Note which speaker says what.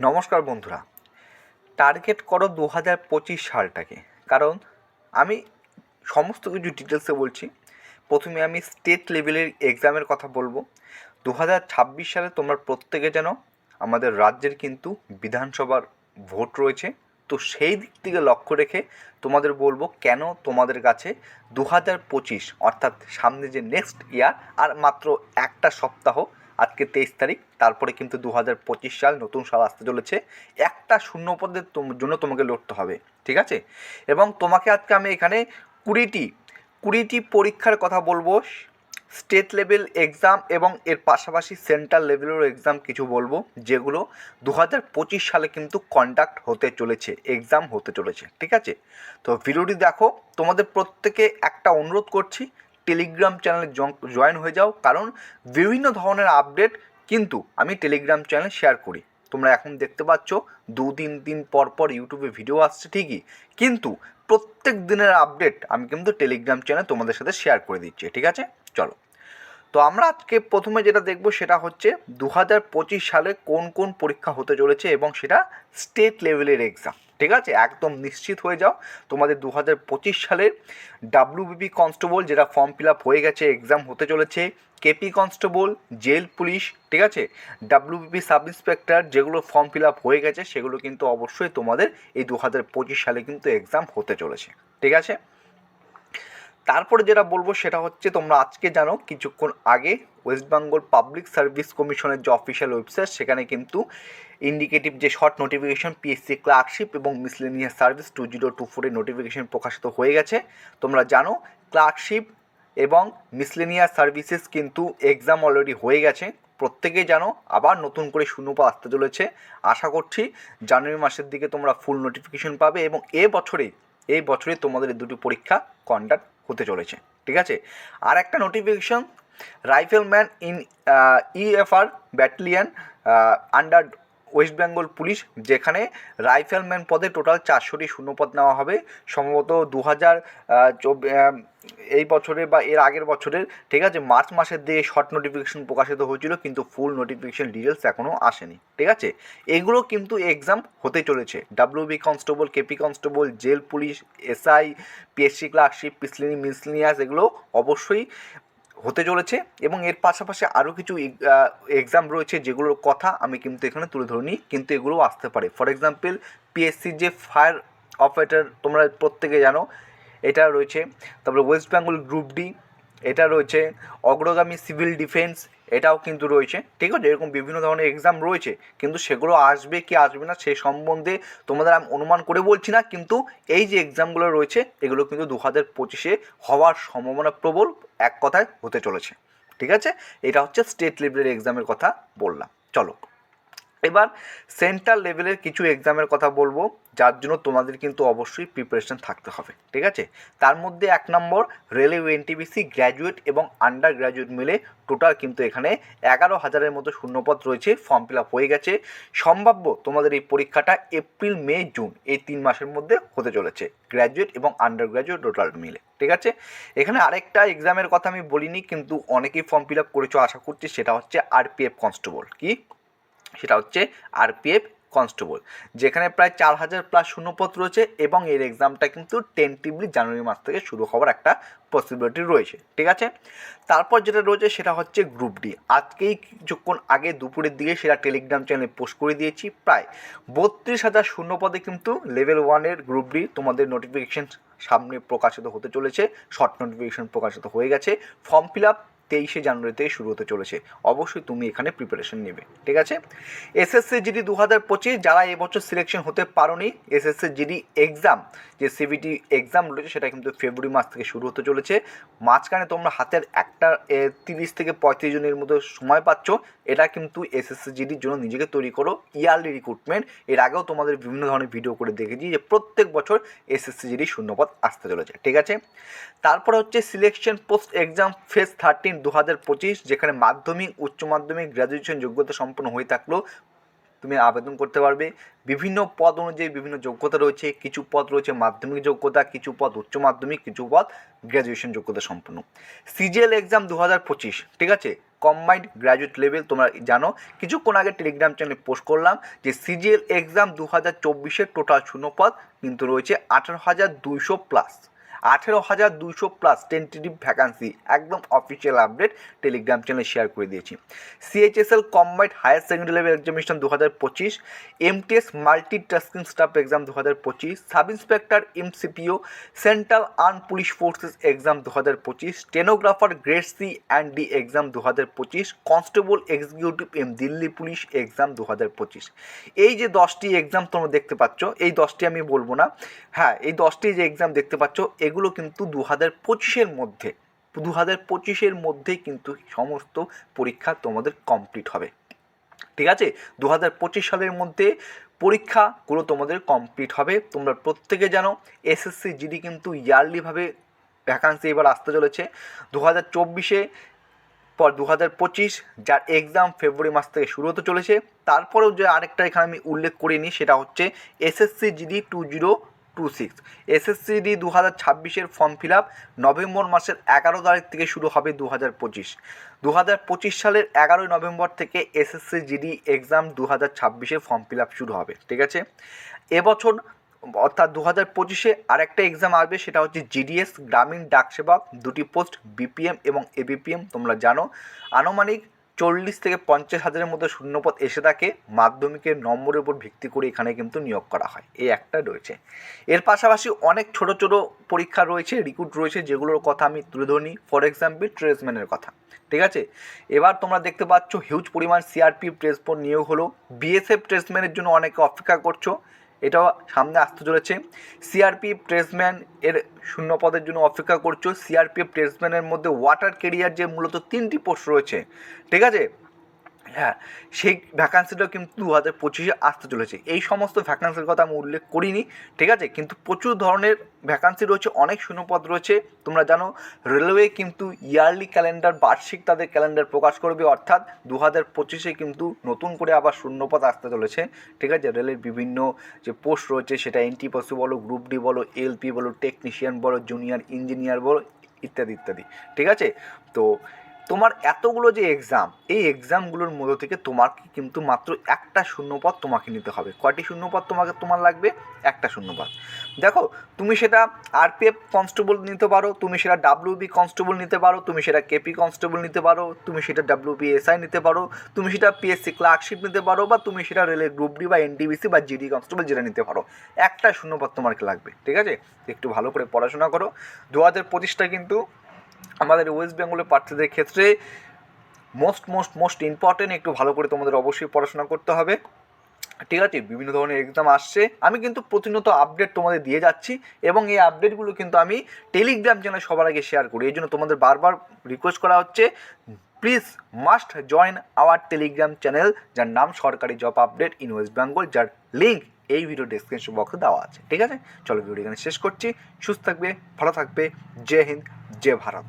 Speaker 1: নমস্কার বন্ধুরা। টার্গেট করো দু হাজার পঁচিশ সালটাকে। কারণ আমি সমস্ত কিছু ডিটেলসে বলছি। প্রথমে আমি স্টেট লেভেলের এক্সামের কথা বলব। দু হাজার ছাব্বিশ সালে তোমরা প্রত্যেকে যেন আমাদের রাজ্যের কিন্তু বিধানসভার ভোট রয়েছে। তো সেই দিক থেকে লক্ষ্য রেখে তোমাদের বলব কেন তোমাদের কাছে দু হাজার পঁচিশ, অর্থাৎ সামনে যে নেক্সট ইয়ার আর মাত্র একটা সপ্তাহ আজকে তেইশ তারিখ, তারপরে কিন্তু দু হাজার পঁচিশ সাল নতুন সাল আসতে চলেছে। একটা শূন্য পদের জন্য তোমাকে লড়তে হবে, ঠিক আছে? এবং তোমাকে আজকে আমি এখানে কুড়িটি কুড়িটি পরীক্ষার কথা বলব, স্টেট লেভেল এক্সাম এবং এর পাশাপাশি সেন্ট্রাল লেভেলেরও এক্সাম কিছু বলব, যেগুলো দু হাজার পঁচিশ সালে কিন্তু কন্ডাক্ট হতে চলেছে এক্সাম হতে চলেছে, ঠিক আছে? তো ভিডিওটি দেখো, তোমাদের প্রত্যেকে একটা অনুরোধ করছি টেলিগ্রাম চ্যানেলে জয়েন হয়ে যাও। কারণ বিভিন্ন ধরনের আপডেট কিন্তু আমি টেলিগ্রাম চ্যানেলে শেয়ার করি। তোমরা এখন দেখতে পাচ্ছ দু তিন দিন পর পর ইউটিউবে ভিডিও আসছে ঠিকই। কিন্তু প্রত্যেক দিনের আপডেট আমি কিন্তু টেলিগ্রাম চ্যানেলে তোমাদের সাথে শেয়ার করে দিচ্ছি, ঠিক আছে? চলো। তো আমরা আজকে প্রথমে যেটা দেখব সেটা হচ্ছে দু হাজার পঁচিশ সালে কোন কোন পরীক্ষা হতে চলেছে এবং সেটা স্টেট লেভেলের এক্সাম ঠিক আছে? একদম নিশ্চিত হয়ে যাও। তোমাদের দু হাজার পঁচিশ সালের ডাব্লিউবিপি কনস্টেবল যেটা ফর্ম ফিল আপ হয়ে গেছে এক্সাম হতে চলেছে, কেপি কনস্টেবল, জেল পুলিশ, ঠিক আছে? ডাব্লিউবিপি সাব ইন্সপেক্টর যেগুলো ফর্ম ফিল আপ হয়ে গেছে, সেগুলো কিন্তু অবশ্যই তোমাদের এই দু হাজার পঁচিশ সালে কিন্তু এক্সাম হতে চলেছে। ঠিক আছে? তারপরে যেটা বলব সেটা হচ্ছে তোমরা আজকে জানো কিছুক্ষণ আগে ওয়েস্ট বেঙ্গল পাবলিক সার্ভিস কমিশনের যে অফিসিয়াল ওয়েবসাইট, সেখানে কিন্তু ইন্ডিকেটিভ যে শর্ট নোটিফিকেশন পিএসসি ক্লার্কশিপ এবং miscellaneous service two zero two ফোরের নোটিফিকেশন প্রকাশিত হয়ে গেছে। তোমরা জানো ক্লার্কশিপ এবং মিসলেনিয়াস সার্ভিসেস কিন্তু এক্সাম অলরেডি হয়ে গেছে। প্রত্যেকেই জানো, আবার নতুন করে শূন্যপা আসতে চলেছে। আশা করছি জানুয়ারি মাসের দিকে তোমরা ফুল নোটিফিকেশন পাবে এবং এ বছরে এই বছরে তোমাদের দুটি পরীক্ষা কন্ডাক্ট হতে চলেছে, ঠিক আছে? আর একটা notification rifleman in EFR battalion under West Bengal police যেখানে রাইফেলম্যান পদে টোটাল চারশোটি শূন্যপদ নেওয়া হবে। সম্ভবত দু হাজার এই বছরে বা এর আগের বছরের, ঠিক আছে? মার্চ মাসের দিকে শর্ট নোটিফিকেশন প্রকাশিত হয়েছিল, কিন্তু ফুল নোটিফিকেশন ডিটেলস এখনও আসেনি, ঠিক আছে? এগুলো কিন্তু এক্সাম হতে চলেছে। WB constable KP constable jail police SI PSC clerkship পিসলিনি miscellaneous এগুলো অবশ্যই হতে চলেছে এবং এর পাশাপাশি আরও কিছু এক্সাম রয়েছে যেগুলোর কথা আমি কিন্তু এখানে তুলে ধরিনি, কিন্তু এগুলো আসতে পারে। ফর এক্সাম্পল পিএসসি যে ফায়ার অপারেটর তোমরা প্রত্যেকে জানো এটা রয়েছে, তারপরে ওয়েস্ট বেঙ্গল গ্রুপ ডি এটা রয়েছে, অগ্রগামী সিভিল ডিফেন্স এটাও কিন্তু রয়েছে, ঠিক আছে? এরকম বিভিন্ন ধরনের এক্সাম রয়েছে, কিন্তু সেগুলো আসবে কি আসবে না সে সম্বন্ধে তোমাদের আমি অনুমান করে বলছি না, কিন্তু এই যে এক্সামগুলো রয়েছে, এগুলো কিন্তু দু হাজার পঁচিশে হওয়ার সম্ভাবনা প্রবল, এক কথায় হতে চলেছে, ঠিক আছে? এটা হচ্ছে স্টেট লেভেলের এক্সামের কথা বললাম, চলো। এবার সেন্ট্রাল লেভেলের কিছু এক্সামের কথা বলব, যার জন্য তোমাদের কিন্তু অবশ্যই প্রিপারেশন থাকতে হবে, ঠিক আছে? তার মধ্যে এক নম্বর রেলওয়ে এনটিবিসি গ্র্যাজুয়েট এবং আন্ডার গ্র্যাজুয়েট মিলে টোটাল কিন্তু এখানে এগারো হাজারের মতো শূন্যপদ রয়েছে ফর্ম ফিল আপ হয়ে গেছে। সম্ভাব্য তোমাদের এই পরীক্ষাটা এপ্রিল মে জুন এই তিন মাসের মধ্যে হতে চলেছে গ্র্যাজুয়েট এবং আন্ডার গ্র্যাজুয়েট টোটাল মিলে, ঠিক আছে? এখানে আরেকটা এক্সামের কথা আমি বলিনি, কিন্তু অনেকেই ফর্ম ফিল আপ করেছ, আশা করছি সেটা হচ্ছে আরপিএফ কনস্টেবল কি? সেটা হচ্ছে আরপিএফ কনস্টেবল যেখানে প্রায় চার হাজার প্লাস শূন্যপদ রয়েছে এবং এর এক্সামটা কিন্তু টেন্টিভলি জানুয়ারি মাস থেকে শুরু হওয়ার একটা পসিবিলিটি রয়েছে, ঠিক আছে? তারপর যেটা রয়েছে সেটা হচ্ছে গ্রুপ ডি আজকেই কিছুক্ষণ আগে দুপুরের দিকে সেটা টেলিগ্রাম চ্যানেলে পোস্ট করে দিয়েছি, প্রায় বত্রিশ হাজার শূন্যপদে কিন্তু লেভেল ওয়ানের গ্রুপ ডি তোমাদের নোটিফিকেশন সামনে প্রকাশিত হতে চলেছে শর্ট নোটিফিকেশন প্রকাশিত হয়ে গেছে ফর্ম ফিল আপ তেইশে জানুয়ারি থেকে শুরু হতে চলেছে। অবশ্যই তুমি এখানে প্রিপারেশন নেবে, ঠিক আছে? এসএসসি জিডি দু হাজার পঁচিশ যারা এবছর সিলেকশন হতে পারোনি এসএসসি জিডি এক্সাম যে সিবিটি এক্সাম রয়েছে সেটা কিন্তু ফেব্রুয়ারি মাস থেকে শুরু হতে চলেছে। মাঝখানে তোমরা হাতের একটা তিরিশ থেকে পঁয়ত্রিশ জনের মতো সময় পাচ্ছ। এটা কিন্তু এসএসসি জিডির জন্য নিজেকে তৈরি করো ইয়ারলি রিক্রুটমেন্ট এর আগেও তোমাদের বিভিন্ন ধরনের ভিডিও করে দেখেছি যে প্রত্যেক বছর এসএসসি জিডি শূন্যপদ আসতে চলেছে, ঠিক আছে? তারপর হচ্ছে selection post exam phase thirteen দু হাজার পঁচিশ, যেখানে মাধ্যমিক, উচ্চ মাধ্যমিক গ্র্যাজুয়েশন যোগ্যতা সম্পন্ন হয়ে থাকলেও তুমি আবেদন করতে পারবে। বিভিন্ন পদ অনুযায়ী বিভিন্ন যোগ্যতা রয়েছে। কিছু পদ রয়েছে মাধ্যমিক যোগ্যতা, কিছু পদ উচ্চ মাধ্যমিক, কিছু পদ গ্র্যাজুয়েশন যোগ্যতা সম্পন্ন। সিজিএল এক্সাম দু হাজার পঁচিশ, ঠিক আছে? কম্বাইন্ড গ্র্যাজুয়েট লেভেল তোমরা জানো। কিছুক্ষণ আগে টেলিগ্রাম চ্যানেলে পোস্ট করলাম যে সিজিএল এক্সাম দু হাজার চব্বিশের টোটাল শূন্যপদ কিন্তু রয়েছে আঠারো হাজার দুইশো প্লাস আঠেরো হাজার দুশো প্লাস টেন্টেটিভ ভ্যাকান্সি একদম অফিসিয়াল আপডেট টেলিগ্রাম চ্যানেলে শেয়ার করে দিয়েছি। CHSL combined higher secondary level examination দু হাজার পঁচিশ MTS multi tasking staff exam দু হাজার পঁচিশ sub inspector MCPO central arm police forces exam দু হাজার পঁচিশ stenographer grade C and D exam দু হাজার পঁচিশ constable executive M Delhi police exam দু হাজার পঁচিশ। এই যে দশটি এক্সাম তোমরা দেখতে পাচ্ছ, এই দশটি আমি বলব না। হ্যাঁ এই দশটি যে এক্সাম দেখতে পাচ্ছ এগুলো কিন্তু দু হাজার পঁচিশের মধ্যে দু হাজার পঁচিশের মধ্যে কিন্তু সমস্ত পরীক্ষা তোমাদের কমপ্লিট হবে। ঠিক আছে? দু হাজার পঁচিশ সালের মধ্যে পরীক্ষাগুলো তোমাদের কমপ্লিট হবে। তোমরা প্রত্যেকে জানো, এসএসসি, জিডি কিন্তু ইয়ারলিভাবে ভ্যাকান্সি এবার আসতে চলেছে। দু হাজার চব্বিশে পর দু হাজার পঁচিশ, যার এক্সাম ফেব্রুয়ারি মাস থেকে শুরু হতে চলেছে। তারপরেও যে আরেকটা এখানে আমি উল্লেখ করিনি, সেটা হচ্ছে SSC, GD two zero two six. SSC GD দু হাজার ছাব্বিশের ফর্ম ফিল আপ নভেম্বর মাসের এগারো তারিখ থেকে শুরু হবে দু হাজার পঁচিশ। দু হাজার পঁচিশ সালের এগারোই নভেম্বর থেকে এসএসসি জিডি এক্সাম দু হাজার ছাব্বিশের ফর্ম ফিল আপ শুরু হবে, ঠিক আছে? এবছর, অর্থাৎ দু হাজার পঁচিশে আরেকটা এক্সাম আসবে, সেটা হচ্ছে জিডিএস গ্রামীণ ডাক সেবক দুটি পোস্ট বিপিএম এবং এবিপিএম তোমরা জানো। আনুমানিক চল্লিশ থেকে পঞ্চাশ হাজারের মতো শূন্যপদ এসে থাকে। মাধ্যমিকের নম্বরের উপর ভিত্তি করে এখানে কিন্তু নিয়োগ করা হয়। এই একটা রয়েছে। এর পাশাপাশি অনেক ছোট ছোট পরীক্ষা রয়েছে রিক্রুট রয়েছে, যেগুলোর কথা আমি তুলে ধরি। ফর এক্সাম্পল ট্রেসম্যানের কথা। ঠিক আছে? এবার তোমরা দেখতে পাচ্ছ হিউজ পরিমাণ সিআরপি ট্রেসপোর্ট নিয়োগ হলো। বিএসএফ ট্রেসম্যানের জন্য অনেকে অপেক্ষা করছ। এটাও সামনে আসতে চলেছে। সিআরপিএফ ট্রেসম্যান এর শূন্য পদের জন্য অপেক্ষা করছ। সিআরপিএফ ট্রেসম্যানের মধ্যে ওয়াটার কেরিয়ার যে মূলত তিনটি পোস্ট রয়েছে, ঠিক আছে? হ্যাঁ সেই ভ্যাকান্সিটাও কিন্তু দু হাজার পঁচিশে আসতে চলেছে। এই সমস্ত ভ্যাকান্সির কথা আমি উল্লেখ করিনি, ঠিক আছে? কিন্তু প্রচুর ধরনের ভ্যাকান্সি রয়েছে, অনেক শূন্যপদ রয়েছে। তোমরা জানো রেলওয়ে কিন্তু ইয়ারলি ক্যালেন্ডার বার্ষিক তাদের ক্যালেন্ডার প্রকাশ করবে, অর্থাৎ দু হাজার পঁচিশে কিন্তু নতুন করে আবার শূন্যপদ আসতে চলেছে, ঠিক আছে? রেলের বিভিন্ন যে পোস্ট রয়েছে, সেটা এনটি পসু বলো গ্রুপ ডি বলো এলপি বলো টেকনিশিয়ান বলো জুনিয়র ইঞ্জিনিয়ার বলো, ইত্যাদি ইত্যাদি, ঠিক আছে? তো তোমার এতগুলো যে এক্সাম এই এক্সামগুলোর মধ্য থেকে তোমার কিন্তু মাত্র একটা শূন্যপদ তোমাকে নিতে হবে। কয়টি শূন্যপদ তোমাকে, তোমার লাগবে? একটা শূন্যপদ। দেখো, তুমি সেটা আরপিএফ কনস্টেবল নিতে পারো, তুমি সেটা ডাব্লিউবি কনস্টেবল নিতে পারো, তুমি সেটা কেপি কনস্টেবল নিতে পারো, তুমি সেটা ডাব্লিউবি এসআই নিতে পারো, তুমি সেটা পিএসসি ক্লার্কশিপ নিতে পারো বা তুমি সেটা রেলের গ্রুপ ডি বা এনটিবিসি বা জিডি কনস্টেবল যেটা নিতে পারো। একটা শূন্যপদ তোমাকে লাগবে, ঠিক আছে? একটু ভালো করে পড়াশোনা করো। দু হাজার পঁচিশটা কিন্তু আমাদের ওয়েস্ট বেঙ্গলের প্রার্থীদের ক্ষেত্রে মোস্ট মোস্ট মোস্ট ইম্পর্টেন্ট একটু ভালো করে তোমাদের অবশ্যই পড়াশোনা করতে হবে। ঠিক আছে? বিভিন্ন ধরনের এক্সাম আসছে। আমি কিন্তু প্রতিনিয়ত আপডেট তোমাদের দিয়ে যাচ্ছি এবং এই আপডেটগুলো কিন্তু আমি টেলিগ্রাম চ্যানেলে সবার আগে শেয়ার করি। এই জন্য তোমাদের বারবার রিকোয়েস্ট করা হচ্ছে please must join our Telegram channel যার নাম সরকারি job update in West Bengal যার লিঙ্ক এই ভিডিও ডেসক্রিপশন বক্সে দেওয়া আছে, ঠিক আছে? চলো ভিডিও এখানে শেষ করছি। সুস্থ থাকবে, ভালো থাকবে। জয় হিন্দ, জয় ভারত।